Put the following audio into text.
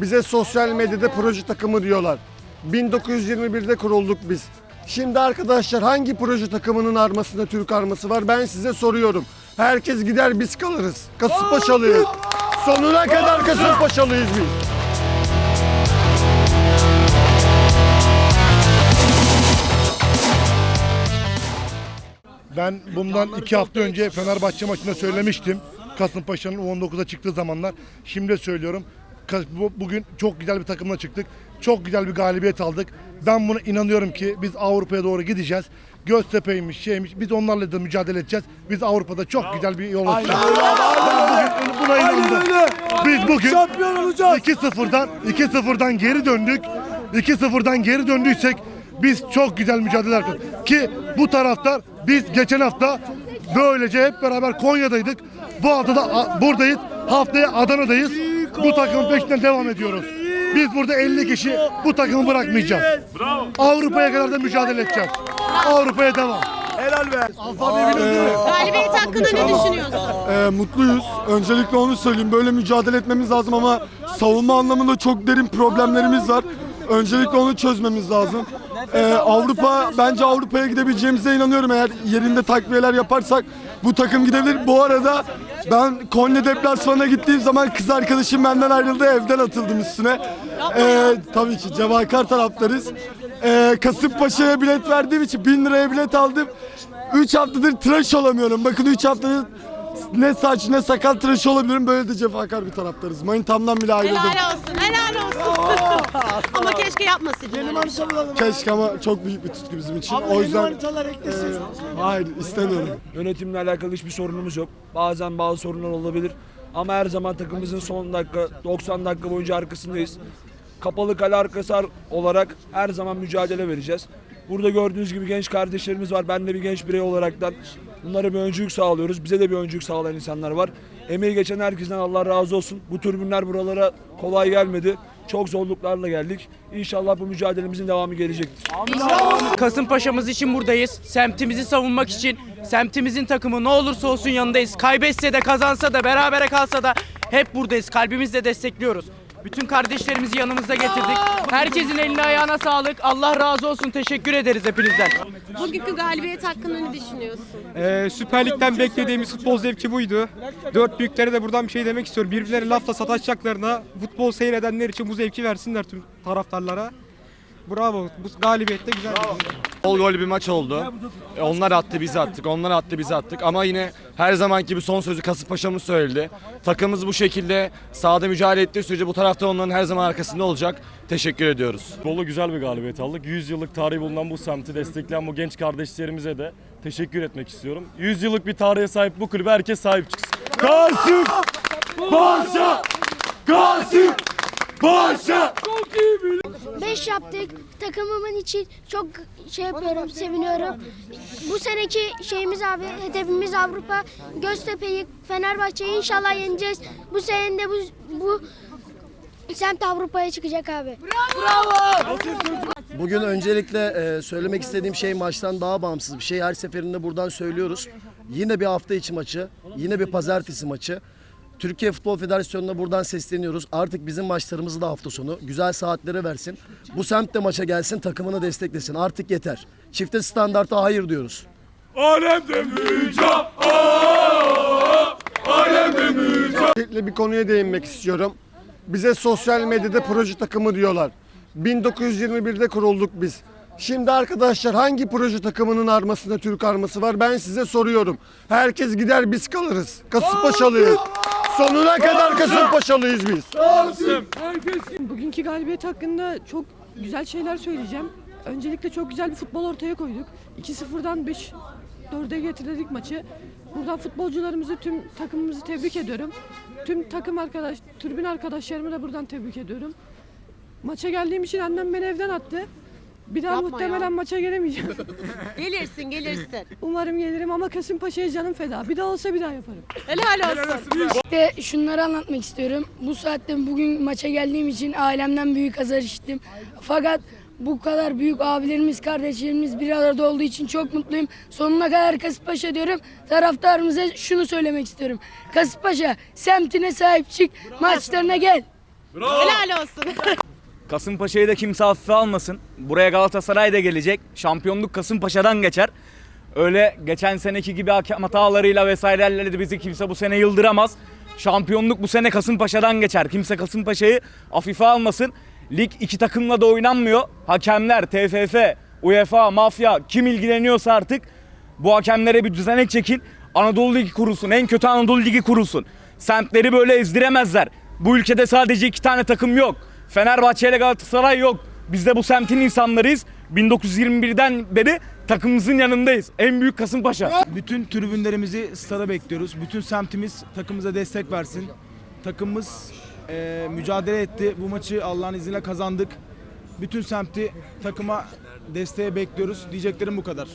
Bize sosyal medyada proje takımı diyorlar. 1921'de kurulduk biz. Şimdi arkadaşlar hangi proje takımının armasında Türk arması var? Ben size soruyorum. Herkes gider biz kalırız. Kasımpaşalıyız. Sonuna kadar Kasımpaşalıyız biz. Ben bundan iki hafta önce Fenerbahçe maçında söylemiştim. Kasımpaşa'nın U19'a çıktığı zamanlar. Şimdi de söylüyorum. Bugün çok güzel bir takımla çıktık. Çok güzel bir galibiyet aldık. Ben buna inanıyorum ki biz Avrupa'ya doğru gideceğiz. Göztepe'ymiş şeymiş biz onlarla da mücadele edeceğiz. Biz Avrupa'da çok güzel bir yol açacağız. Ben bugün buna inandım. Biz bugün 2-0'dan 2-0'dan geri döndük. 2-0'dan geri döndüysek biz çok güzel mücadele yaptık. Ki bu taraftar biz geçen hafta böylece hep beraber Konya'daydık. Bu hafta da buradayız. Haftaya Adana'dayız. Bu takımın peşinden devam ediyoruz. Biz burada 50 kişi bu takımı bırakmayacağız. Avrupa'ya kadar da mücadele edeceğiz. Avrupa'ya devam. Galibiyet hakkında ne düşünüyorsun? Ee, mutluyuz. Öncelikle onu söyleyeyim. Böyle mücadele etmemiz lazım ama savunma anlamında çok derin problemlerimiz var. Öncelikle onu çözmemiz lazım. Ee, Avrupa, bence Avrupa'ya gidebileceğimize inanıyorum. Eğer yerinde takviyeler yaparsak bu takım gidebilir. Bu arada ben Konya deplasmanına gittiğim zaman kız arkadaşım benden ayrıldı. Evden atıldım üstüne. Ee, tabii ki Cevakar taraftarız. Ee, Kasımpaşa'ya bilet verdiğim için 1000 liraya bilet aldım. 3 haftadır tıraş olamıyorum. Bakın 3 haftadır ne saç ne sakal tıraş olabilirim. Böyle de cefakar bir taraftarız. Manitamdan bile ayrıldım. Helal olsun, helal olsun. Ama keşke yapmasaydın. öyle. Keşke ama çok büyük bir tutku bizim için. o yüzden e, hayır istemiyorum. Yönetimle alakalı hiçbir sorunumuz yok. Bazen bazı sorunlar olabilir. Ama her zaman takımımızın son dakika, 90 dakika boyunca arkasındayız. Kapalı kale arkası ar- olarak her zaman mücadele vereceğiz. Burada gördüğünüz gibi genç kardeşlerimiz var. Ben de bir genç birey olaraktan bunlara bir öncülük sağlıyoruz. Bize de bir öncülük sağlayan insanlar var. Emeği geçen herkesten Allah razı olsun. Bu türbünler buralara kolay gelmedi. Çok zorluklarla geldik. İnşallah bu mücadelemizin devamı gelecektir. Kasımpaşa'mız için buradayız. Semtimizi savunmak için. Semtimizin takımı ne olursa olsun yanındayız. Kaybetse de kazansa da berabere kalsa da hep buradayız. Kalbimizle destekliyoruz. Bütün kardeşlerimizi yanımızda getirdik. Herkesin eline ayağına sağlık. Allah razı olsun. Teşekkür ederiz hepinizden. Bugünkü galibiyet hakkında ne düşünüyorsun? Ee, Süper Lig'den beklediğimiz futbol zevki buydu. Dört büyüklere de buradan bir şey demek istiyorum. Birbirleri lafla sataşacaklarına futbol seyredenler için bu zevki versinler tüm taraftarlara. Bravo. Bu galibiyet de güzel. Gol gol bir maç oldu. E, Onlar attı biz attık. Onlar attı biz attık. Ama yine her zamanki gibi son sözü Kasımpaşa'mız söyledi. Takımımız bu şekilde sahada mücadele ettiği sürece bu tarafta onların her zaman arkasında olacak. Teşekkür ediyoruz. Bolu güzel bir galibiyet aldık. 100 yıllık tarihi bulunan bu semti destekleyen bu genç kardeşlerimize de teşekkür etmek istiyorum. 100 yıllık bir tarihe sahip bu kulübe herkes sahip çıksın. Kasım! Paşa! Kasım! Paşa! 5 yaptık. Takımımın için çok şey yapıyorum, seviniyorum. Bu seneki şeyimiz abi, hedefimiz Avrupa. Göztepe'yi, Fenerbahçe'yi inşallah yeneceğiz. Bu sene bu, bu semt Avrupa'ya çıkacak abi. Bugün öncelikle e, söylemek istediğim şey maçtan daha bağımsız bir şey. Her seferinde buradan söylüyoruz. Yine bir hafta içi maçı, yine bir pazartesi maçı. Türkiye Futbol Federasyonu'na buradan sesleniyoruz. Artık bizim maçlarımızı da hafta sonu güzel saatlere versin. Bu semt de maça gelsin, takımını desteklesin. Artık yeter. Çifte standarta hayır diyoruz. Öncelikle bir konuya değinmek istiyorum. Bize sosyal medyada proje takımı diyorlar. 1921'de kurulduk biz. Şimdi arkadaşlar hangi proje takımının armasında Türk arması var? Ben size soruyorum. Herkes gider biz kalırız. Kasımpaşalıyız. Sonuna kadar Kasımpaşalıyız biz. Bugünkü galibiyet hakkında çok güzel şeyler söyleyeceğim. Öncelikle çok güzel bir futbol ortaya koyduk. 2-0'dan 5-4'e getirdik maçı. Buradan futbolcularımızı, tüm takımımızı tebrik ediyorum. Tüm takım arkadaş, tribün arkadaşlarımı da buradan tebrik ediyorum. Maça geldiğim için annem beni evden attı. Bir daha Yapma muhtemelen ya. maça gelemeyeceğim. Gelirsin, gelirsin. Umarım gelirim ama Kasımpaşa'ya canım feda. Bir daha olsa bir daha yaparım. Helal olsun. Ve şunları anlatmak istiyorum. Bu saatte bugün maça geldiğim için ailemden büyük azar işittim. Fakat bu kadar büyük abilerimiz, kardeşlerimiz bir arada olduğu için çok mutluyum. Sonuna kadar Kasımpaşa diyorum. Taraftarımıza şunu söylemek istiyorum. Kasımpaşa semtine sahip çık, maçlarına gel. Helal olsun. Kasımpaşa'yı da kimse hafife almasın. Buraya Galatasaray da gelecek. Şampiyonluk Kasımpaşa'dan geçer. Öyle geçen seneki gibi hakem hatalarıyla vesairelerle de bizi kimse bu sene yıldıramaz. Şampiyonluk bu sene Kasımpaşa'dan geçer. Kimse Kasımpaşa'yı hafife almasın. Lig iki takımla da oynanmıyor. Hakemler, TFF, UEFA, mafya kim ilgileniyorsa artık bu hakemlere bir düzenek çekin. Anadolu Ligi kurulsun. En kötü Anadolu Ligi kurulsun. Semtleri böyle ezdiremezler. Bu ülkede sadece iki tane takım yok. Fenerbahçe ile Galatasaray yok. Biz de bu semtin insanlarıyız. 1921'den beri takımımızın yanındayız. En büyük Kasımpaşa. Bütün tribünlerimizi stada bekliyoruz. Bütün semtimiz takımımıza destek versin. Takımımız eee, mücadele etti. Bu maçı Allah'ın izniyle kazandık. Bütün semti takıma desteğe bekliyoruz. Diyeceklerim bu kadar.